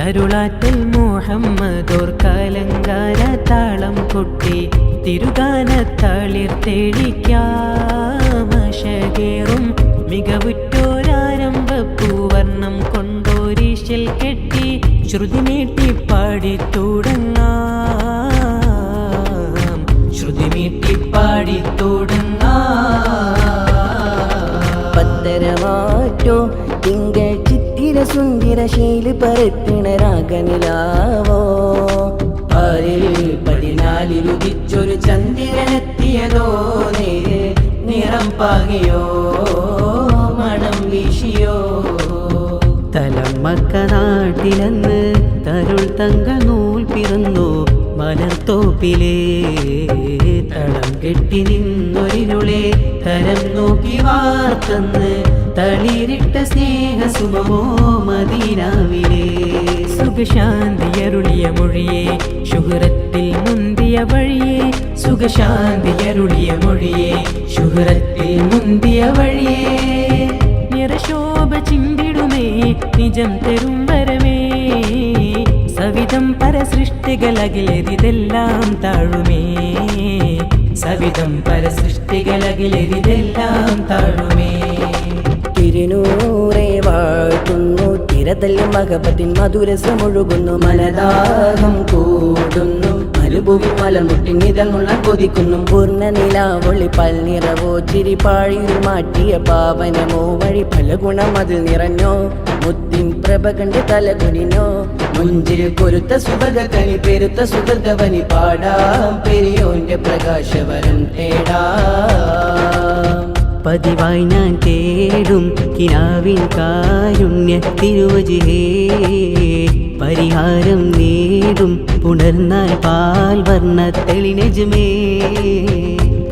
തരുളാറ്റൽ മുഹമ്മദോർ കലങ്കാര താളം കൊട്ടി തിരുഗാനത്താളിർ തെളിക്കാമശകേറും മികവുറ്റോരാരംഭ പൂവർണം കൊണ്ടോരീശിൽ കെട്ടി ശ്രുതി നീട്ടി പാടി തുടങ്ങാം. ശ്രുതി നീട്ടി പാടി തുടങ്ങാം. പത്തരമാറ്റോ തിങ്കൾ ചിത്തിര സുന്ദര ശൈലി പരത്തിണ രാഗനിലാവോ? ആരിൽ പതിനാലിൽ ഉദിച്ചൊരു ചന്ദ്രനെത്തിയതോ? നേരെ നിറം പാകിയോ? മണം വീശിയോ? തലമക്ക നാട്ടിലെന്ന് തരുൾ തങ്ക നൂൽ പിറന്നു മലർത്തോപ്പിലേ. തളം കെട്ടി നിന്നൊരിരുളെ തരം നോക്കി വാർത്തന്ന് തളിരിട്ട സ്നേഹ സുമമോ മദീനാവിലേ. സുഖശാന്തിയരുളിയ മൊഴിയെ ശുഹറത്തിൽ മുന്തിയ വഴിയെ. സുഖശാന്തിയരുളിയ മൊഴിയെ ശുഹറത്തിൽ മുന്തിയ വഴിയെ. നിറശോഭ ചിന്തിടുമേ നിജം തരും വരമേ. സവിധം പരസൃഷ്ടികളകിലെരിതെല്ലാം താഴുമേ. സവിധം പരസൃഷ്ടികളകിലെരിതെല്ലാം താഴുമേ. തിരുനൂറെ വാഴ്ത്തുന്നു തിരതല്ലും മകപത്തിൻ മധുരസമൊഴുകുന്നു മനദാഹം കൂടുന്നു മരുഭൂമി മലമുട്ടി നിതങ്ങുള്ള കൊതിക്കുന്നു. പൂർണ നിലാവൊളി പൽനിറവോ ചിരിപ്പാഴിയിൽ മാറ്റിയ പാവനമോ വഴി പല ഗുണം അതിൽ നിറഞ്ഞോ മുത്തിൻ പ്രഭ കണ്ട് തലകുനിഞ്ഞോ മുഞ്ചിൽ കൊരുത്ത സുഭഗ കണി പെരുത്ത സുഗന്ധവനി പാടാം പെരിയോന്റെ പ്രകാശവരം തേടാം. പതിവായി ഞാൻ തേടും കിനാവിൻ കാരുണ്യ തിരുവജിഹേ പരിഹാരം നേടും പുണർന്നാൽ പാൽ വർണ തെളിനജുമേ.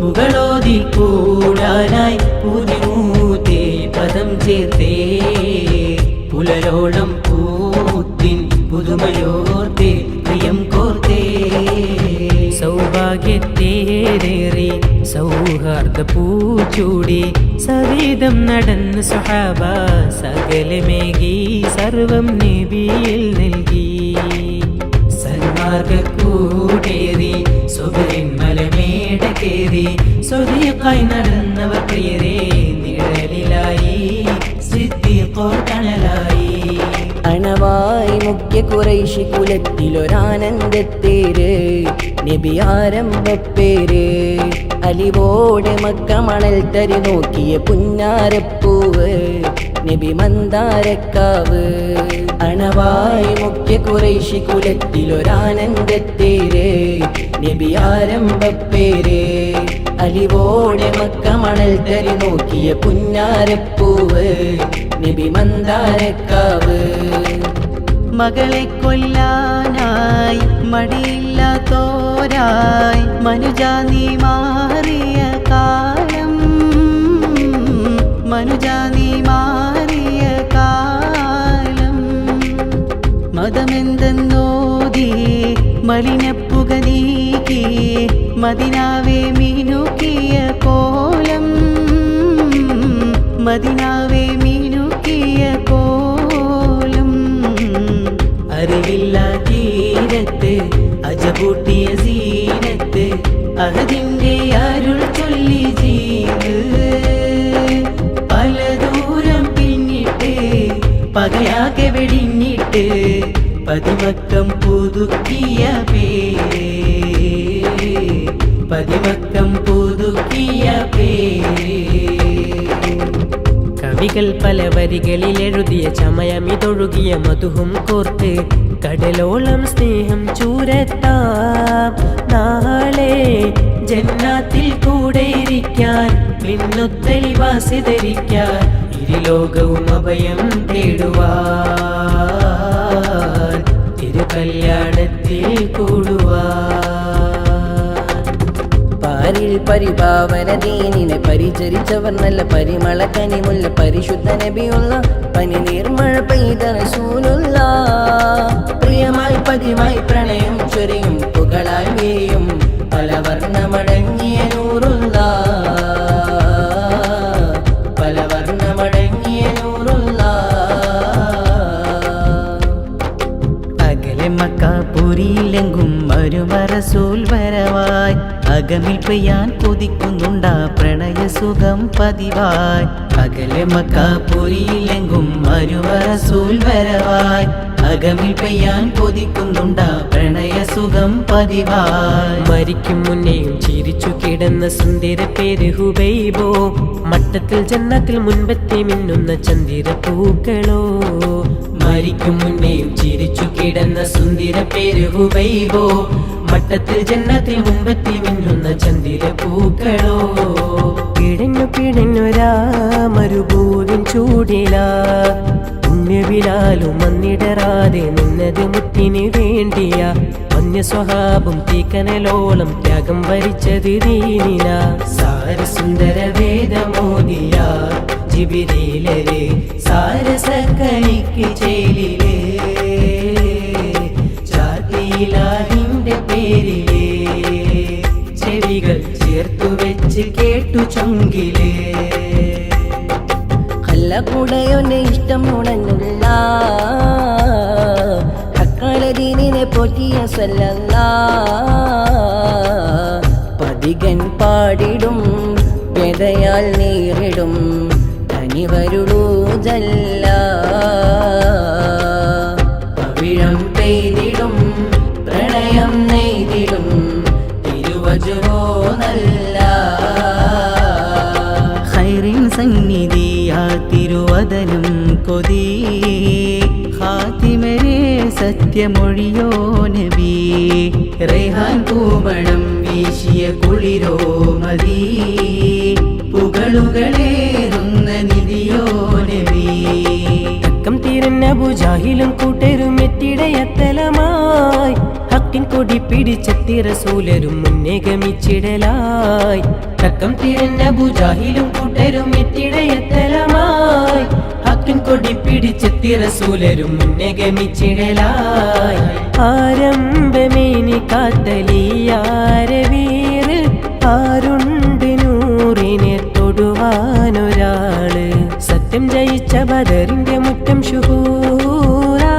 പുകളോതി കൂടാനായി പുതിമൂത്തേ പദം ചേർത്തേ. പുലരോളം പൂത്തിൻ പുതുമയോർത്തേ പ്രിയം കോർത്തേ. സൗഭാഗ്യത്തേറേറി സൗഹാർദ്ദ പൂച്ചൂടി സവേദം നടന്ന് സുഹാബ സകലമേകി സർവം നബിയിൽ നൽകി. സന്മാർഗ കൂടേറി സുബരിൻ മലമേട കേറി സ്വതീക്കായി നടന്നവർ പ്രിയരെ നിഴലിലായി സിദ്ധിക്കോർ കണലായി അണവായി മുഖ്യ കുറൈശി കുലത്തിലൊരാനന്ദത്തേര്. നബിയാരംഭപ്പേര്. അലിവോടെ മക്ക മണൽ തരി നോക്കിയ പുന്നാരപ്പൂവ്. നബി മന്ദാരക്കാവ്. അണവായി മുഖ്യ കുറേശി കുലത്തിലൊരാനന്ദത്തേര്. നബിയാരംഭപ്പേര് അലിവോടെ മക്ക മണൽ തരി നോക്കിയ പുന്നാരപ്പൂവ്. നബി മന്ദാരക്കാവ്. മകളെ കൊല്ലാനായി മടിയില്ലാത്തോരായി മനുജ നീ മാറിയ കാലം. മനുജ മാറിയ കാലം. കോലം. മദിനാവെ മിനുക്കിയ കോലം. അറിവില്ല തീരത്ത് അജപൂട്ടിയ സീനത്ത് അഹതിന്റെ അരുൾ പകയാകെ വെടിഞ്ഞിട്ട് പതിമക്കം പുതുക്കിയ പേ പതിമക്കം പുതുക്കിയ പേ കവികൾ പല വരികളിൽ എഴുതിയ ചമയമിതൊഴുകിയ മധുഹും കോർത്ത് കടലോളം സ്നേഹം ചൂരത്താം. നാളെ ജന്നാത്തിൽ കൂടെ ഇരിക്കാൻ മിന്നൊത്തലിവാസി ധരിക്കാൻ ഇരുലോകവും അഭയം തേടുവാൻ തിരുകല്യാണത്തിൽ കൂടുവാൻ. പാരിൽ പരിപാവന ദീനിനെ പരിചരിച്ചവർ നല്ല പരിമള കനിമുള്ള പരിശുദ്ധ നബിയുള്ള പനി നീർമഴ പെയ്ത റസൂലുള്ള പ്രിയമായി പതിവായി പ്രണയം ചൊരിയും പുകളായി വീയും പല വർണമടങ്ങിയ അകമിൽ പെയ്യാൻ പ്രണയ സുഖം പതിവായി. അകലെ മക്കാപുരിയിലെങ്കും മരുമറസൂൽ വരവായി. അകമിൽ പെയ്യാൻ പ്രണയ സുഖം പതിവായി. മരിക്കും മുന്നേയും ചിരിച്ചു കിടന്ന സുന്ദര പേര് ഹുബൈബോ. മട്ടത്തിൽ ജന്നത്തിൽ മുൻപത്തെ മിന്നുന്ന ചന്ദിര പൂക്കളോ. മരിക്കും മുന്നേയും ചിരിച്ചു കിടന്ന സുന്ദര പേര് ഹുബൈബോ. മട്ടത്തിൽ ജന്നത്തിൽ മുമ്പത്തെ മിന്നുന്ന ചന്ദിര പൂക്കളോ? കിടഞ്ഞു കിടഞ്ഞൊരാ മരുഭൂവിൻ ചൂടില. പുണ്യവിലാലും മന്നിടറാതെ നിന്നത് മുത്തിന് വേണ്ടിയ. മഞ്ഞ സ്വഭാവം തീക്കനലോളം ത്യാഗം വരിച്ചത് ദീനില സാരസുന്ദര വേദമോദിയ ജിബിരിലരെ സാരസക്കനിക്ക് ചേലിലേ കൊതി ഹാത്തിമരെ സത്യമൊഴിയോ നബി? റേഹാൻ പൂമണം വീശിയ കുളിരോ മതി? പുകളുകളേറുന്ന നിധിയോ നബി? തക്കം തീരുന്ന ഭുജാഹിലും കൂട്ടരും എത്തിടയത്തലമായി ഹക്കിൻ കൊടി പിടിച്ചെത്തി റസൂലരും മുന്നേ ഗമിച്ചിടലായി തക്കം തിരഞ്ഞ ഭുജാഹിലും കൂട്ടരും എത്തിടയത്തലമായി ഹക്കിൻ കൊടി പിടിച്ചെത്തി റസൂലരും മുന്നേ ഗമിച്ചിടലായി. ആരംഭമേനി കാത്തലിയാരവീറ് ആരുണ്ട് നൂറിനെ തൊടുവാനൊരാൾ. സത്യം ജയിച്ച ബദറിന്റെ മുറ്റം ശുഹൂരാ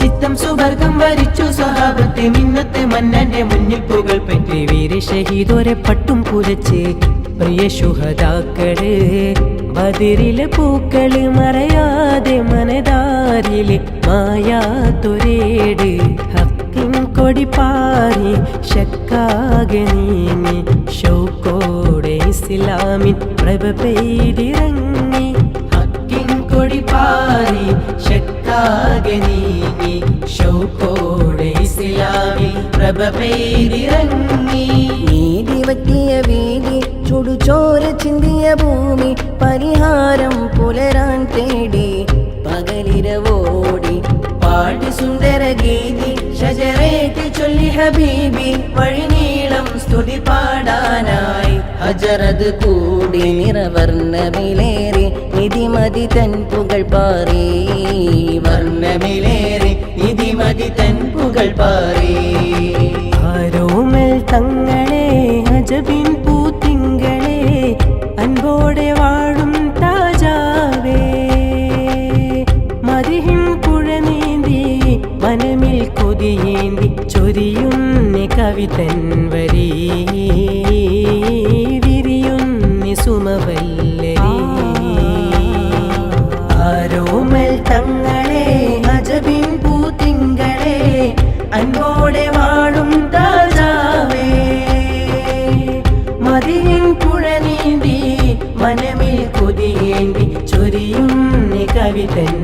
ചിത്തം സുവർഗം വരിച്ചു സഹാബത്തെ മിന്നത്തെ മന്നന്റെ മുന്നിൽ പുകൾ പറ്റി വീര ഷഹീദോരെ പട്ടും പുരച്ച് പ്രിയ ശുഹതാക്കൾ ബതിരിലെ പൂക്കൾ മറയാതെ മനതാരിൽ മായാത്തൊരേട്. ഹക്കിൻ കൊടി പാറി ഷക്കാകെ നീങ്ങി ഷൗക്കോടെ ഇസ്ലാമിൻ പ്രഭ പെയ്തിറങ്ങി. ഹക്കിൻ കൊടി പാറി ഷക്കാകെ നീങ്ങി. ഷൗക്കോടെ ഇസ്ലാമിൽ പ്രഭ പേരിറങ്ങി നീതി വറ്റിയ വീതി ചുടുചോര ചിന്തിയ ഭൂമി പരിഹാരം പുലരാൻ തേടി. പകലിരവോടി പാടി സുന്ദര ഗീതി ഷജറേറ്റ് ചൊല്ലി ഹബീബി വഴിനീളം സ്തുതി പാടാനായി. ഹജറത് കൂടി നിറവർണമിലേറി നിധിമതി തൻ പുകൾ പാറി. വർണമിലേറി നിധിമതി തൻ പുകൾ പാറി. ആരോമൽ തങ്ങളെ കവിതൻ വരി. വിരിയുന്ന സുമവല്ലരി. ആരോമൽ തങ്ങളെ അജബിൻ പൂത്തിങ്കളെ അൻപോടെ വാഴും താജാവേ മതിയിൻ പുഴ നീന്തി മനമിൽ കൊതിയേന്തി ചൊരിയും കവിതൻ